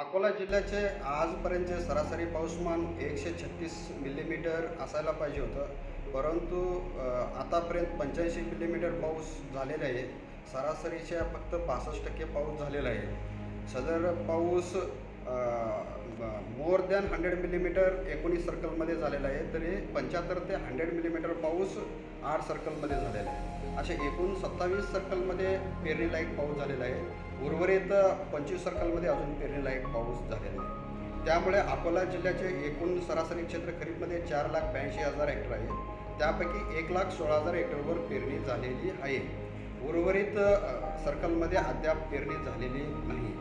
अकोला जिल्ह्याचे आजपर्यंतचे सरासरी पाऊसमान एकशे छत्तीस मिलीमीटर असायला पाहिजे होतं. परंतु आतापर्यंत पंच्याऐंशी मिलीमीटर पाऊस झालेला आहे. सरासरीच्या फक्त पासष्ट टक्के पाऊस झालेला आहे. सदर पाऊस मोर दॅन हंड्रेड मिलीमीटर एकोणीस सर्कलमध्ये झालेला आहे. तरी पंच्याहत्तर ते हंड्रेड मिलीमीटर पाऊस आठ सर्कलमध्ये झालेला आहे. असे एकूण सत्तावीस सर्कलमध्ये पेरणी लाईक पाऊस झालेला आहे. उर्वरित पंचवीस सर्कलमध्ये अजून पेरणीलायक पाऊस झालेला आहे. त्यामुळे अकोला जिल्ह्याचे एकूण सरासरी क्षेत्र खरीपमध्ये चार लाख ब्याऐंशी हजार हेक्टर आहे. त्यापैकी एक लाख सोळा हजार हेक्टरवर पेरणी झालेली आहे. उर्वरित सर्कलमध्ये अद्याप पेरणी झालेली नाही.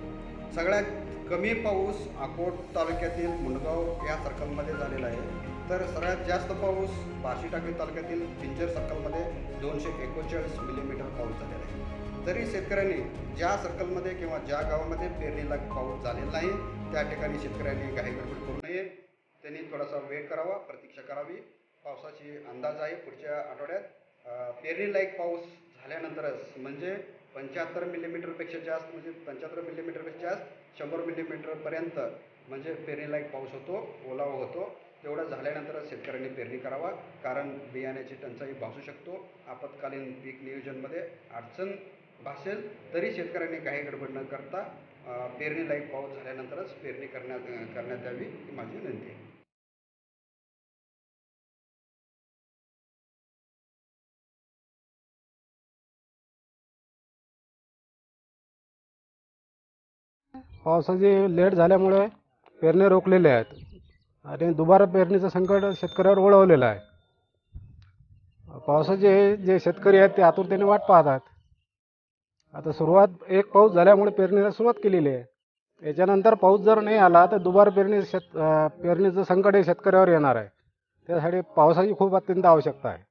सगळ्यात कमी पाऊस अकोट तालुक्यातील मुंडगाव या सर्कलमध्ये झालेला आहे. तर सगळ्यात जास्त पाऊस बार्शीटाकळी तालुक्यातील पिंजर सर्कलमध्ये दोनशे एकोणचाळीस मिलीमीटर पाऊस झालेला आहे. तरी शेतकऱ्यांनी ज्या सर्कलमध्ये किंवा ज्या गावामध्ये पेरणीला पाऊस झालेला नाही त्या ठिकाणी शेतकऱ्यांनी काही गडबड करू नये. त्यांनी थोडासा वेट करावा प्रतीक्षा करावी. पावसाची अंदाज आहे पुढच्या आठवड्यात. अं, पेरणीलायक पाऊस झाल्यानंतरच म्हणजे पंच्याहत्तर मिलीमीटरपेक्षा जास्त म्हणजे पंच्याहत्तर मिलीमीटरपेक्षा जास्त शंभर मिलीमीटरपर्यंत म्हणजे पेरणीलायक पाऊस होतो ओलावा होतो. तेवढं झाल्यानंतरच शेतकऱ्यांनी पेरणी करावा कारण बियाण्याची टंचाई भासू शकतो. आपत्कालीन पीक नियोजनमध्ये अडचण भासेल तरी शेतकऱ्यांनी काही गडबड न करता अं, पेरणीलायक पाऊस झाल्यानंतरच पेरणी करण्यात करण्यात यावी ही माझी विनंती आहे. पावसाची लेट झाल्यामुळे पेरणे रोखलेले आहेत. आणि दुबारा पेरणीचं संकट शेतकऱ्यावर ओढवलेलं आहे. पावसाचे जे शेतकरी आहेत ते आतुरतेने वाट पाहतात. आता सुरुवात एक पाऊस झाल्यामुळे पेरणीला सुरुवात केलेली आहे. याच्यानंतर पाऊस जर नाही आला तर दुबार पेरणी शेत पेरणीचं संकट हे शेतकऱ्यावर येणार आहे. त्यासाठी पावसाची खूप अत्यंत आवश्यकता आहे.